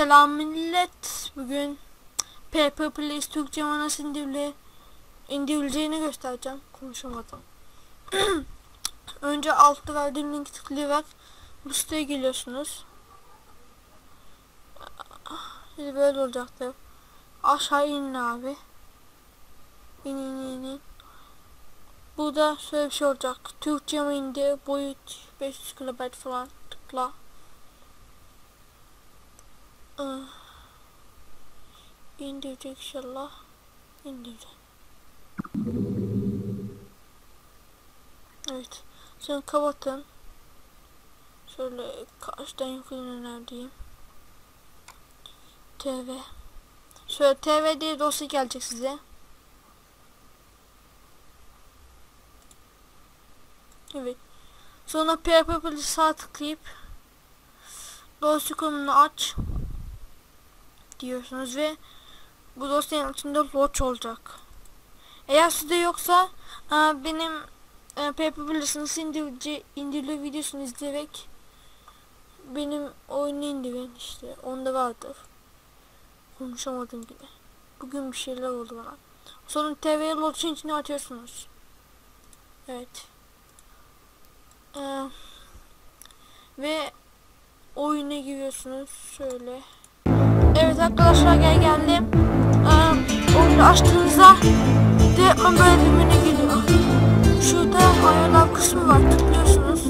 Selam millet. Bugün Paper Please Türkçe nasıl indirili, indirileceğini göstereceğim. Konuşamadım. Önce altta verdiğim linki tıklayarak bu siteye geliyorsunuz. Şimdi böyle olacaktır. Aşağı inin abi. İn in in in. Burada şöyle bir şey olacak. Türkçe mi indi? Boyut 500 KB falan. Tıkla. Ah. İndirecek inşallah. İndirecek. Evet. Şimdi kapatın. Şöyle karşıdan yukarı neredeyim? TV. Şöyle TV diye dosya gelecek size. Evet. Sonra PHP sağ tıklayıp dosya konumunu aç diyorsunuz ve bu dosyanın içinde loç olacak. Eğer sizde yoksa e, benim e, PHP nasıl indirici, indirili videosunu izleyerek benim oyunu indirin işte. Onda vardır. Konuşamadım bile. Bugün bir şeyler oldu bana. Sonra TV loçun içine açıyorsunuz. Evet. Ee, ve oyuna giriyorsunuz. Şöyle. Arkadaşlar gel geldim. Ee, oyunu açtığınızda direkt böyle bir menü geliyor. Şurada ayarlar kısmı var. Tıklıyorsunuz.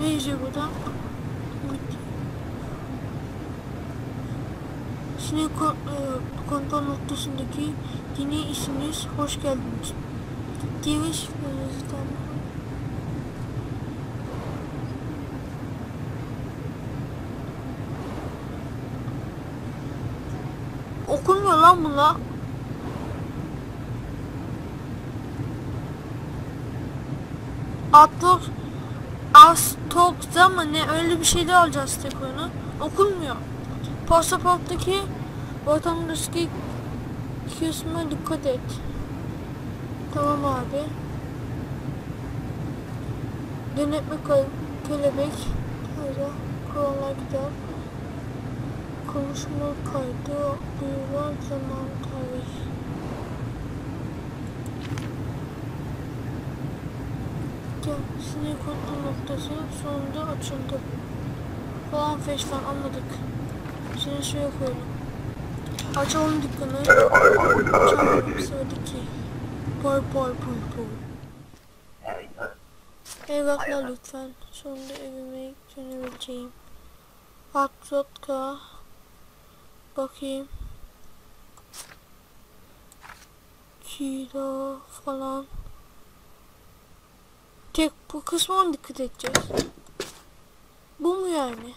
Ne yazıyor burada? Kon- e, kontrol noktasındaki yeni isminiz hoş geldiniz. Giriş yüzden. Okunmuyor lan bunlar. Atlas Astok zaman ne öyle bir şeyler alacağız tek oyunu. Okunmuyor. Pasaporttaki vatandaşlık kısmına dikkat et. Tamam abi. Denetme kelebek. Hayra. Kurallar gider. Konuşma kaydı. Duyulan zaman tarih. Gel. Sinir kontrol noktası sonunda açıldı. Falan feşman anladık. Seni şuraya koyalım. Açalım dükkanı. Açalım sıradaki. Boy boy boy boy. Evlatlar lütfen. Sonunda evime dönebileceğim. Atlatka. Bakayım. Kilo falan. Tek bu kısma mı dikkat edeceğiz? Bu mu yani?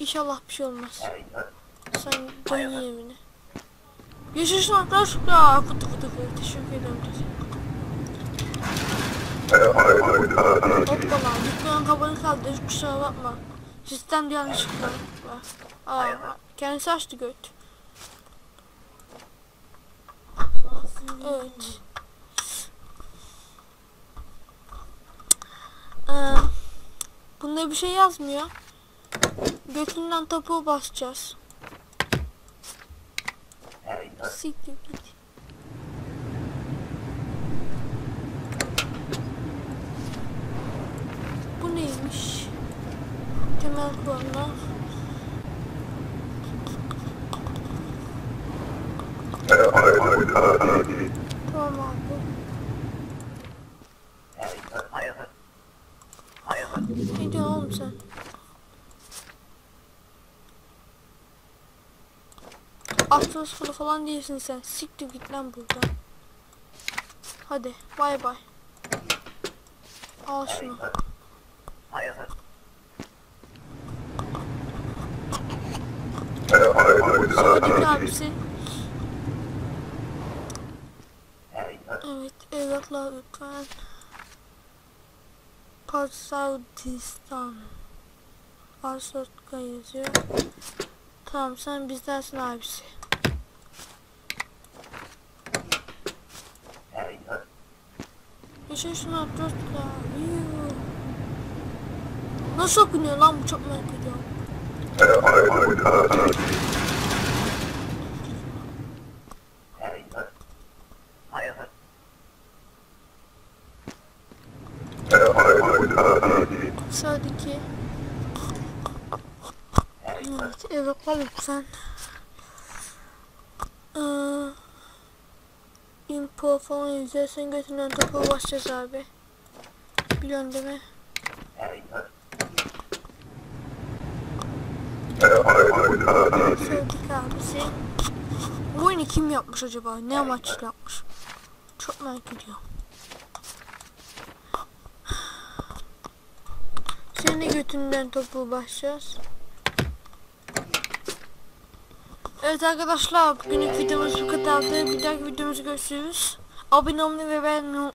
İnşallah bir şey olmaz. Sen dön yemine. Yaşasın arkadaşlar. Fıtı fıtı fıtı. Teşekkür ederim. Hoppala dükkanın kapalı kaldı kusura bakma. Sistem bir yanlışlıkla var. Aa, kendisi açtı göt. Evet. Bunda bir şey yazmıyor. Götünden topuğu basacağız. Siktir git. Bu neymiş? Temel kurallar. Tamam abi. Ne diyorsun oğlum sen? Aklı sıfırı falan değilsin sen. Siktir git lan buradan. Hadi bay bay. Al şunu. Sıradaki abisi. Evet evlatlar lütfen. Parsavdistan. Arsotka yazıyor. Tamam sen bizdensin abisi. Yaşa şunu Arsotka. Nasıl okunuyor lan bu çok merak ediyorum. Sıradaki. Evet evlatlar lütfen. Ee, info falan izlersen götünden topu başlayacağız abi. Biliyorsun değil mi? Sıradaki abisi. Bu oyunu kim yapmış acaba? Ne amaçla yapmış? Çok merak ediyorum. Senin götünden topu başlayacağız. Evet arkadaşlar bugünlük videomuz bu kadardı. Bir dahaki videomuzda görüşürüz. Abone olmayı ve beğenmeyi